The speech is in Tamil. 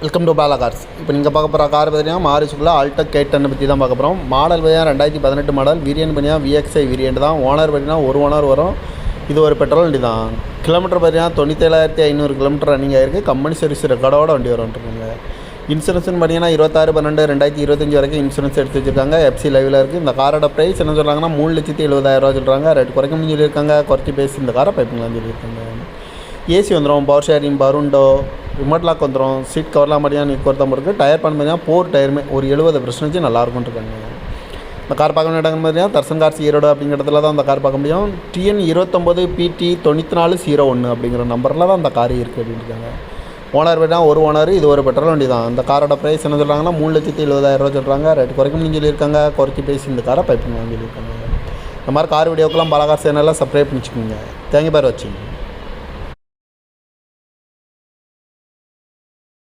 வெல்கம் டு பாலா கார்ஸ் இப்போ நீங்கள் பார்க்க போகிற கார் பார்த்தீங்கன்னா மாரிசுக்குள்ள ஆல்டக் கேட் டென் பற்றி தான் பார்க்க போகிறோம் மாடல் பார்த்தீங்கன்னா ரெண்டாயிரத்தி பதினெட்டு மாடல் வீரியன் பார்த்தீங்கன்னா விஎக்ஸ்ஐ வீரியன்ட் தான். ஓனர் பார்த்தீங்கன்னா ஒரு ஓனர் வரும். இது ஒரு பெட்ரோல் வண்டி தான். கிலோமீட்டர் பார்த்தீங்கன்னா தொண்ணூற்றேழாயிரத்தி ஐநூறு கிலோமீட்டர் ரன்னிங் ஆயிருக்கு கம்பெனி சர்வீஸ் ரெக்கார்டோட வண்டி வரும்ன்றாங்க இன்சூரன்ஸ்னு பார்த்தீங்கன்னா இருபத்தாறு பன்னெண்டு ரெண்டாயிரத்தி இருபத்தஞ்சி வரைக்கும் இன்சூரன்ஸ் எடுத்து வச்சிருக்காங்க. எஃப்சி லைவில் இருக்குது இந்த காரோட ப்ரைஸ் என்ன சொல்கிறாங்கன்னா மூணு லட்சத்தி எழுபதாயிரரூவா சொல்கிறாங்க ரேட் குறைக்கணும்னு சொல்லியிருக்காங்க. குறைச்சி பேசி இந்த காரை பைப்புங்களான்னு சொல்லியிருக்காங்க. ஏசி வந்துடும் பவர் ஷேரிங் பருண்டோ ரிமோட் லாக் வந்துடும் சீட் கவர்லாம் மாதிரியாக நீ பொறுத்த இருக்குது டயர் பண்ண மாதிரியா? போர் டயருமே ஒரு எழுபது பர்சன்டேஜ் நல்லாயிருக்கும்னு இருக்காங்க. இந்த கார் பார்க்க வேண்டிய இடங்கள் மாதிரியா? தர்சன் கார்ஸ் ஈரோடு அப்படிங்கிற இடத்துல தான் அந்த கார் பார்க்க முடியும். டிஎன் இருபத்தொம்போது பிடி தொண்ணூற்றி நாலு ஜீரோ ஒன்று அப்படிங்கிற நம்பரில் தான் அந்த கார் இருக்குது அப்படின்னு இருக்காங்க. ஓனர் பார்த்தீங்கன்னா ஒரு ஓனர் இது ஒரு பெட்ரோல் வண்டி தான். அந்த காரோட ப்ரைஸ் என்ன சொல்கிறாங்கன்னா மூணு லட்சத்தி எழுபதாயிரரூவா சொல்கிறாங்க ரேட் குறைக்கணும்னு சொல்லியிருக்காங்க. குறைச்சி பேசி இந்த காரை பைப்பிங் சொல்லியிருக்காங்க. இந்த மாதிரி கார் வீடியோக்கெல்லாம் பலகார் சேனல்லாம் சப்ஸ்கிரைப் பண்ணிச்சுக்கோங்க. தேங்க்யூ பார் வச்சுங்க